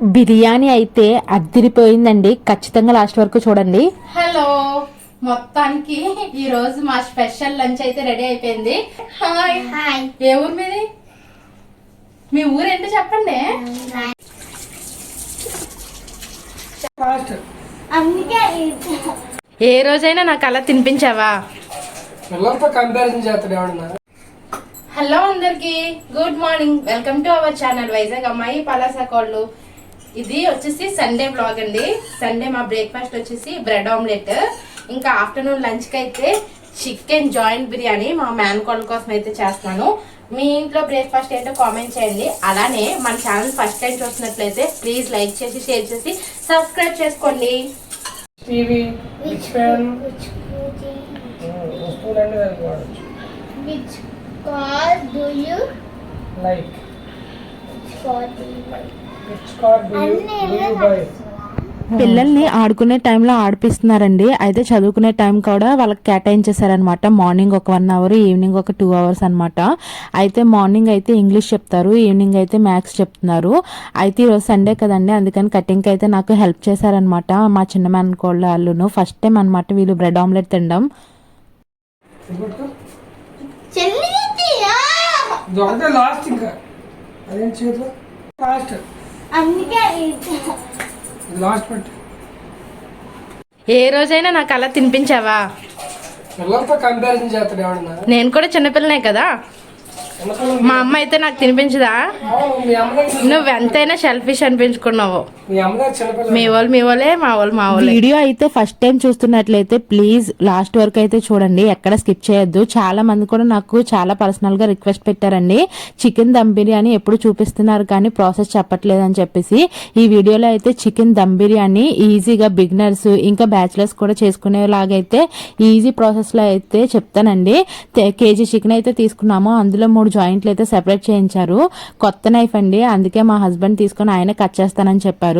బిర్యానీ అయితే అద్దిరిపోయిందండి. ఖచ్చితంగా లాస్ట్ వరకు చూడండి. హలో. మొత్తానికి ఈ రోజు మా స్పెషల్ లంచ్ అయితే రెడీ అయిపోయింది. హాయ్. హాయ్. ఏ ఊరు మీది? మీ ఊరు ఏంటో చెప్పండి. ఏ రోజైనా నాకు అలా తినిపించావా? హలో అందరికి good morning welcome to our channel Vizag అమ్మాయి పలాస కోళ్ళు. ఇది వచ్చేసి సండే బ్లాగ్ అండి. సండే మా బ్రేక్ఫాస్ట్ వచ్చేసి బ్రెడ్ ఆమ్లెట్ ఇంకా ఆఫ్టర్నూన్ లంచ్కి అయితే చికెన్ జాయింట్ బిర్యానీ మా మ్యాన్ కోళ్ళ కోసం అయితే చేస్తున్నాను. మీ ఇంట్లో బ్రేక్ఫాస్ట్ ఏంటో కామెంట్ చేయండి. అలానే మన ఛానల్ ఫస్ట్ టైం చూసినట్లయితే ప్లీజ్ లైక్ చేసి షేర్ చేసి సబ్స్క్రైబ్ చేసుకోండి. TV which which fan which car do you like which car do you like? పిల్లల్ని ఆడుకునే టైంలో ఆడిపిస్తున్నారండి. అయితే చదువుకునే టైం కూడా వాళ్ళకి కేటాయించేశారనమాట మార్నింగ్ ఒక వన్ అవర్ ఈవినింగ్ ఒక టూ అవర్స్ అన్నమాట. అయితే మార్నింగ్ అయితే ఇంగ్లీష్ చెప్తారు ఈవినింగ్ అయితే మ్యాథ్స్ చెప్తున్నారు. అయితే ఈరోజు సండే కదండి అందుకని కటింగ్కి అయితే నాకు హెల్ప్ చేశారనమాట మా చిన్న మ్యాన్ కోళ్ళ వాళ్ళును ఫస్ట్ టైం అనమాట వీళ్ళు బ్రెడ్ ఆమ్లెట్ తినడం. లాస్ట్ ఇంకా. లాస్ట్ అందుకే ఇది లాస్ట్ పెట్టి ఏ రోజైనా నాకు అలా తినిపించావా? పిల్లలతో కంపారిజన్ చేస్తాడు ఎవడన్నా? నేను కూడా చిన్నపిల్లనే కదా. మా అమ్మ అయితే నాకు తినిపించదా? నువ్వు ఎంతైనా సెల్ఫిష్ అనిపించుకున్నావు. మీ వాళ్ళు మీ వాళ్ళే మా వాళ్ళు మా వాళ్ళే. వీడియో అయితే ఫస్ట్ టైం చూస్తున్నట్లయితే ప్లీజ్ లాస్ట్ వరకు అయితే చూడండి. ఎక్కడ స్కిప్ చేయొద్దు. చాలా మంది కూడా నాకు చాలా పర్సనల్గా రిక్వెస్ట్ పెట్టారండి. చికెన్ దమ్ బిర్యానీ ఎప్పుడు చూపిస్తున్నారు కానీ ప్రాసెస్ చెప్పట్లేదు అని చెప్పేసి. ఈ వీడియోలో అయితే చికెన్ దమ్ బిర్యానీ ఈజీగా బిగినర్స్ ఇంకా బ్యాచిలర్స్ కూడా చేసుకునేలాగైతే ఈజీ ప్రాసెస్లో అయితే చెప్తానండి. కేజీ చికెన్ అయితే తీసుకున్నాము. అందులో మూడు జాయింట్లు అయితే సెపరేట్ చేయించారు. కొత్త నైఫ్ అండి. అందుకే మా హస్బెండ్ తీసుకొని ఆయన కట్ చేస్తానని చెప్పారు.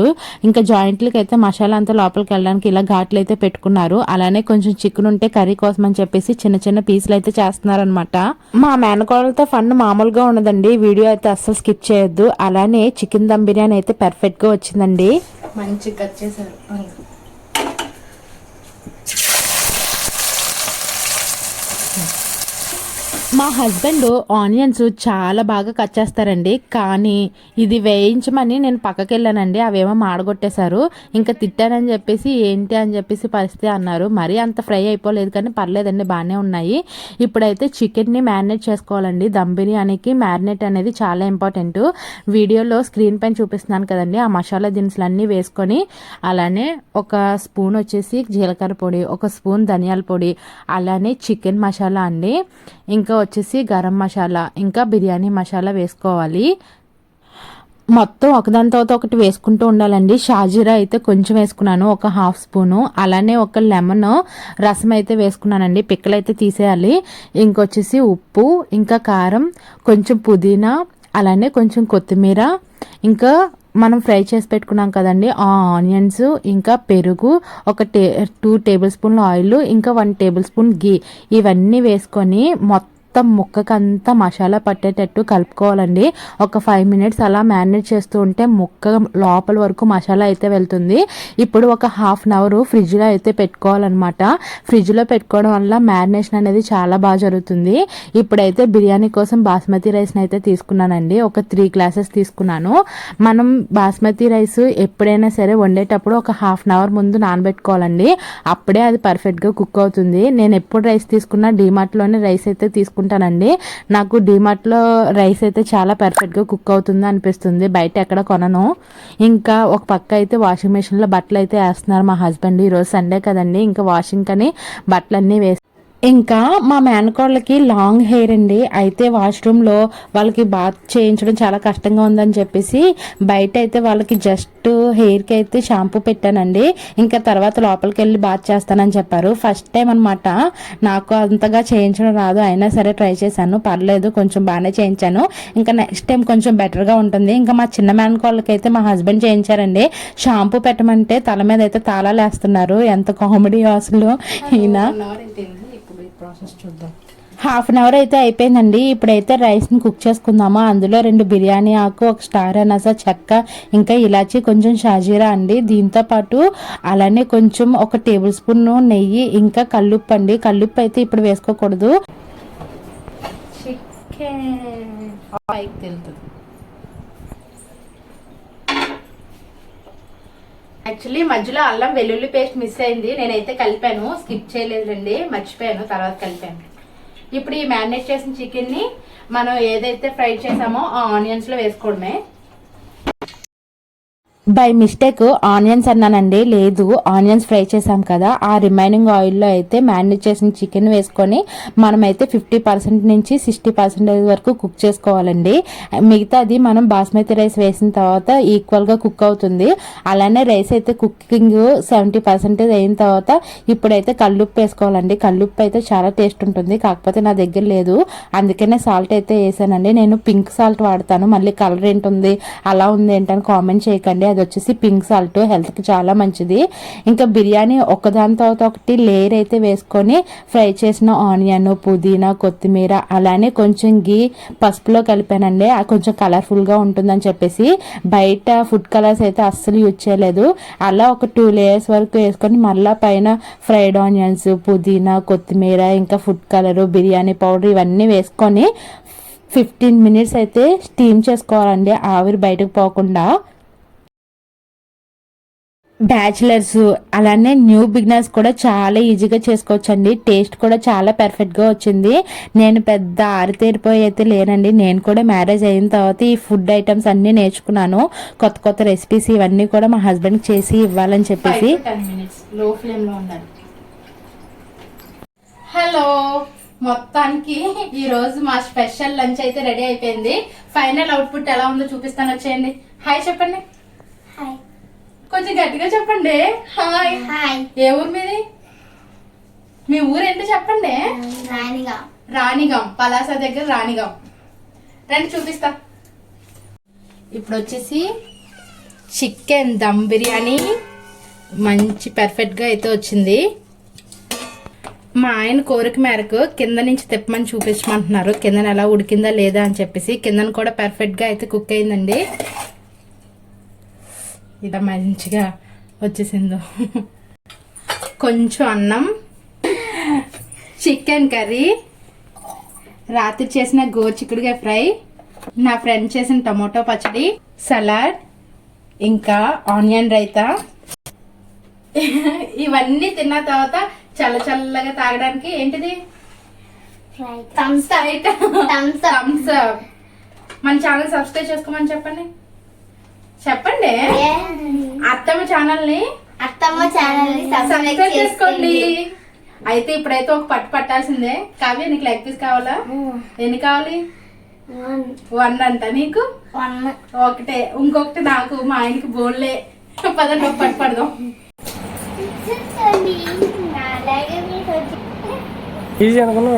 ఇంకా జాయింట్లకి అయితే మసాలా అంతా లోపలికి వెళ్ళడానికి ఇలా ఘాట్లు అయితే పెట్టుకున్నారు. అలానే కొంచెం చికెన్ ఉంటే కర్రీ కోసం అని చెప్పేసి చిన్న చిన్న పీసులు అయితే చేస్తున్నారు అనమాట మా మేనకోడలతో ఫన్ మామూలుగా ఉన్నదండి వీడియో అయితే అస్సలు స్కిప్ చేయొద్దు. అలానే చికెన్ దమ్ బిర్యానీ అయితే పర్ఫెక్ట్గా వచ్చిందండి. మంచి కట్ చేశారు. మా హస్బెండ్ ఆనియన్స్ చాలా బాగా కట్ చేస్తారండి. కానీ ఇది వేయించమని నేను పక్కకి వెళ్ళానండి అవేమో మాడగొట్టేశారు. ఇంకా తిట్టానని చెప్పేసి ఏంటి అని చెప్పేసి పరిస్థితి అన్నారు. మరీ అంత ఫ్రై అయిపోలేదు కానీ పర్లేదండి బాగానే ఉన్నాయి. ఇప్పుడైతే చికెన్ని మ్యారినేట్ చేసుకోవాలండి. దమ్ బిర్యానీకి మ్యారినేట్ అనేది చాలా ఇంపార్టెంట్. వీడియోలో స్క్రీన్ పైన చూపిస్తున్నాను కదండి ఆ మసాలా దినుసులన్నీ వేసుకొని అలానే ఒక స్పూన్ వచ్చేసి జీలకర్ర పొడి ఒక స్పూన్ ధనియాల పొడి అలానే చికెన్ మసాలా అండి. ఇంకా వచ్చేసి గరం మసాలా ఇంకా బిర్యానీ మసాలా వేసుకోవాలి. మొత్తం ఒకదాని తర్వాత ఒకటి వేసుకుంటూ ఉండాలండి. షాజీరా అయితే కొంచెం వేసుకున్నాను ఒక హాఫ్ స్పూను. అలానే ఒక లెమన్ రసం అయితే వేసుకున్నానండి. పిక్కలు అయితే తీసేయాలి. ఇంకొచ్చేసి ఉప్పు ఇంకా కారం కొంచెం పుదీనా అలానే కొంచెం కొత్తిమీర. ఇంకా మనం ఫ్రై చేసి పెట్టుకున్నాం కదండి ఆ ఆనియన్స్ ఇంకా పెరుగు ఒక టే టూ టేబుల్ స్పూన్ల ఆయిల్ ఇంకా వన్ టేబుల్ స్పూన్ గీ ఇవన్నీ వేసుకొని మొత్తం మొత్తం ముక్కకంతా మసాలా పట్టేటట్టు కలుపుకోవాలండి. ఒక ఫైవ్ మినిట్స్ అలా మ్యారినేట్ చేస్తూ ఉంటే ముక్క లోపల వరకు మసాలా అయితే వెళ్తుంది. ఇప్పుడు ఒక హాఫ్ అన్ అవర్ ఫ్రిడ్జ్లో అయితే పెట్టుకోవాలన్నమాట. ఫ్రిడ్జ్లో పెట్టుకోవడం వల్ల మ్యారినేషన్ అనేది చాలా బాగా జరుగుతుంది. ఇప్పుడైతే బిర్యానీ కోసం బాస్మతి రైస్ని అయితే తీసుకున్నానండి. ఒక త్రీ గ్లాసెస్ తీసుకున్నాను. మనం బాస్మతి రైస్ ఎప్పుడైనా సరే వండేటప్పుడు ఒక హాఫ్ అన్ అవర్ ముందు నానబెట్టుకోవాలండి. అప్పుడే అది పర్ఫెక్ట్గా కుక్ అవుతుంది. నేను ఎప్పుడు రైస్ తీసుకున్నా డీమార్ట్లోనే రైస్ అయితే తీసుకున్నాను తీసుకుంటానండి నాకు డిమార్ట్లో రైస్ అయితే చాలా పర్ఫెక్ట్గా కుక్ అవుతుంది అనిపిస్తుంది. బయట ఎక్కడ కొనను. ఇంకా ఒక పక్క అయితే వాషింగ్ మెషిన్లో బట్టలు అయితే వేస్తున్నారు మా హస్బెండ్ ఈరోజు సండే కదండి. ఇంకా వాషింగ్ కానీ బట్టలన్నీ వేసి ఇంకా మా మేనకోళ్ళకి లాంగ్ హెయిర్ అండి. అయితే వాష్రూమ్లో వాళ్ళకి బాత్ చేయించడం చాలా కష్టంగా ఉందని చెప్పేసి బయట అయితే వాళ్ళకి జస్ట్ హెయిర్కి అయితే షాంపూ పెట్టానండి. ఇంకా తర్వాత లోపలికి వెళ్ళి బాత్ చేస్తానని చెప్పారు. ఫస్ట్ టైం అనమాట నాకు అంతగా చేయించడం రాదు. అయినా సరే ట్రై చేశాను. పర్లేదు కొంచెం బాగానే చేయించాను. ఇంకా నెక్స్ట్ టైం కొంచెం బెటర్గా ఉంటుంది. ఇంకా మా చిన్న మేనకోళ్ళకి అయితే మా హస్బెండ్ చేయించారండి. షాంపూ పెట్టమంటే తల మీద అయితే తాళాలు వేస్తున్నారు ఎంత కామెడీ అసలు. ఈయన ప్రాసెస్ చూద్దాం. హాఫ్ అన్ అవర్ అయితే అయిపోయిందండి. ఇప్పుడైతే రైస్ని కుక్ చేసుకుందాము? అందులో రెండు బిర్యానీ ఆకు ఒక స్టార్ అనస చెక్క ఇంకా ఇలాచి కొంచెం షాజీరా అండి. దీంతో పాటు అలానే కొంచెం ఒక టేబుల్ స్పూన్ నెయ్యి ఇంకా కల్లుప్పు అండి. కల్లుప్పు అయితే ఇప్పుడు వేసుకోకూడదు. చికెన్ పైకి తెలుతుంది యాక్చువల్లీ మధ్యలో అల్లం వెల్లుల్లి పేస్ట్ మిస్ అయింది. నేనైతే కలిపాను. స్కిప్ చేయలేదండి. మర్చిపోయాను. తర్వాత కలిపాను. ఇప్పుడు ఈ మ్యారినేట్ చేసిన చికెన్ని మనం ఏదైతే ఫ్రై చేసామో ఆ ఆనియన్స్లో వేసుకోవడమే. బై మిస్టేక్ ఆనియన్స్ అన్నానండి. లేదు ఆనియన్స్ ఫ్రై చేసాం కదా. ఆ రిమైనింగ్ ఆయిల్లో అయితే మ్యారినేట్ చేసిన చికెన్ వేసుకొని మనమైతే ఫిఫ్టీ పర్సెంట్ నుంచి సిక్స్టీ పర్సెంటేజ్ వరకు కుక్ చేసుకోవాలండి. మిగతాది మనం బాస్మతి రైస్ వేసిన తర్వాత ఈక్వల్గా కుక్ అవుతుంది. అలానే రైస్ అయితే కుకింగ్ సెవెంటీ పర్సెంటేజ్ అయిన తర్వాత ఇప్పుడైతే కల్లుప్పు వేసుకోవాలండి. కల్లుప్పు అయితే చాలా టేస్ట్ ఉంటుంది. కాకపోతే నా దగ్గర లేదు. అందుకనే సాల్ట్ అయితే వేసానండి. నేను పింక్ సాల్ట్ వాడతాను. మళ్ళీ కలర్ ఏంటుంది అలా ఉంది ఏంటని కామెంట్ చేయకండి. అది వచ్చేసి పింక్ సాల్ట్ హెల్త్కి చాలా మంచిది. ఇంకా బిర్యానీ ఒకదాని తర్వాత ఒకటి లేయర్ అయితే వేసుకొని ఫ్రై చేసిన ఆనియన్ పుదీనా కొత్తిమీర అలానే కొంచెం గీ పసుపులో కలిపానండి. అది కొంచెం కలర్ఫుల్గా ఉంటుందని చెప్పేసి బయట ఫుడ్ కలర్స్ అయితే అస్సలు యూజ్ చేయలేదు. అలా ఒక టూ లేయర్స్ వరకు వేసుకొని మళ్ళీ పైన ఫ్రైడ్ ఆనియన్స్ పుదీనా కొత్తిమీర ఇంకా ఫుడ్ కలరు బిర్యానీ పౌడర్ ఇవన్నీ వేసుకొని ఫిఫ్టీన్ మినిట్స్ అయితే స్టీమ్ చేసుకోవాలండి. ఆవిరి బయటకు పోకుండా. బ్యాచిలర్స్ అలానే న్యూ బిగినర్స్ కూడా చాలా ఈజీగా చేసుకోవచ్చండి. టేస్ట్ కూడా చాలా పర్ఫెక్ట్గా వచ్చింది. నేను పెద్ద ఆరితేరిపోయి అయితే లేనండి. నేను కూడా మ్యారేజ్ అయిన తర్వాత ఈ ఫుడ్ ఐటమ్స్ అన్నీ నేర్చుకున్నాను. కొత్త కొత్త రెసిపీస్ ఇవన్నీ కూడా మా హస్బెండ్కి చేసి ఇవ్వాలని చెప్పేసి. లో ఫ్లేమ్లో హలో మొత్తానికి ఈ రోజు మా స్పెషల్ లంచ్ అయితే రెడీ అయిపోయింది. ఫైనల్ అవుట్పుట్ ఎలా ఉందో చూపిస్తాను. వచ్చేయండి. హాయ్ చెప్పండి. కొంచెం గట్టిగా చెప్పండి. హాయ్. హాయ్. ఏ ఊరు మీది? మీ ఊరు ఏంటో చెప్పండి రాణిగా. రాణిగాం. పలాస దగ్గర రాణిగాం. రండి చూపిస్తా. ఇప్పుడు వచ్చేసి చికెన్ దమ్ బిర్యానీ. మంచి పర్ఫెక్ట్గా అయితే వచ్చింది. మా ఆయన కోరిక మేరకు కింద నుంచి తిప్పమని చూపించమంటున్నారు. కిందన ఎలా ఉడికిందా లేదా అని చెప్పేసి కిందన కూడా పర్ఫెక్ట్గా అయితే కుక్ అయిందండి. ఇలా మంచిగా వచ్చేసిందో. కొంచెం అన్నం చికెన్ కర్రీ రాత్రి చేసిన గోరుచిక్కుడుగా ఫ్రై నా ఫ్రెండ్ చేసిన టమోటో పచ్చడి సలాడ్ ఇంకా ఆనియన్ రైతా. ఇవన్నీ తిన్న తర్వాత చల్ల చల్లగా తాగడానికి ఏంటిది? థమ్స్ అప్ మన ఛానల్ సబ్స్క్రైబ్ చేసుకోమని చెప్పండి. చెప్పండి. అత్తమ్మ ఛానల్ని అత్తమ్మ ఛానల్ని సబ్స్క్రైబ్ చేసుకోండి. అయితే ఇప్పుడైతే ఒక పట్టు పట్టాల్సిందే. కావ్య నీకు లెగ్ పీస్ కావాలా? ఎన్ని కావాలి? వన్. అంట నీకు? వన్. ఒకటే. ఇంకొకటి నాకు మా ఆయనకి బోన్లే పదండి ఒక పట్టు పడదాం. ఈజీ అనుకున్నా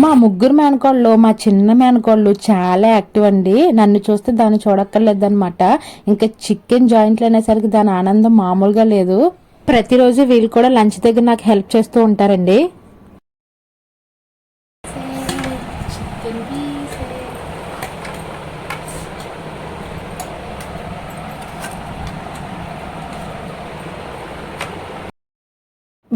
మా ముగ్గురు మేనకోళ్ళు మా చిన్న మేనకోళ్ళు చాలా యాక్టివ్ అండి. నన్ను చూస్తే దాన్ని చూడక్కర్లేదు అనమాట ఇంకా చికెన్ జాయింట్లు అనేసరికి దాని ఆనందం మామూలుగా లేదు. ప్రతిరోజు వీళ్ళు కూడా లంచ్ దగ్గర నాకు హెల్ప్ చేస్తూ ఉంటారండి.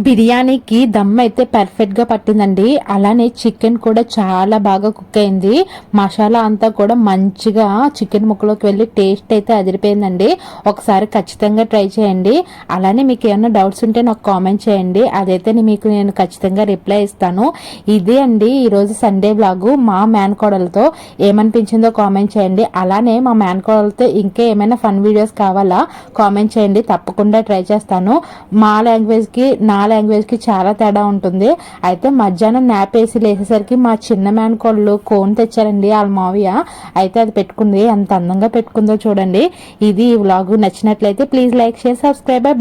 బిర్యానీకి దమ్ అయితే పర్ఫెక్ట్గా పట్టిందండి. అలానే చికెన్ కూడా చాలా బాగా కుక్ అయింది. మసాలా అంతా కూడా మంచిగా చికెన్ ముక్కలోకి వెళ్ళి టేస్ట్ అయితే అదిరిపోయిందండి. ఒకసారి ఖచ్చితంగా ట్రై చేయండి. అలానే మీకు ఏమైనా డౌట్స్ ఉంటే నాకు కామెంట్ చేయండి. అదైతే మీకు నేను ఖచ్చితంగా రిప్లై ఇస్తాను. ఇదే అండి ఈరోజు సండే బ్లాగు మా మేనకోడలతో ఏమనిపించిందో కామెంట్ చేయండి. అలానే మా మేనకోడలతో ఇంకా ఏమైనా ఫన్ వీడియోస్ కావాలా కామెంట్ చేయండి. తప్పకుండా ట్రై చేస్తాను. మా లాంగ్వేజ్కి నా లాంగ్వేజ్కి చాలా తేడా ఉంటుంది. అయితే మధ్యాహ్నం నాప్ వేసి మా చిన్న మేనకోళ్ళు కోన్ తెచ్చారండి వాళ్ళ మావయ్య అయితే అది పెట్టుకుంది. ఎంత అందంగా పెట్టుకుందో చూడండి. ఇది ఈ వ్లాగ్ నచ్చినట్లయితే please like share subscribe bye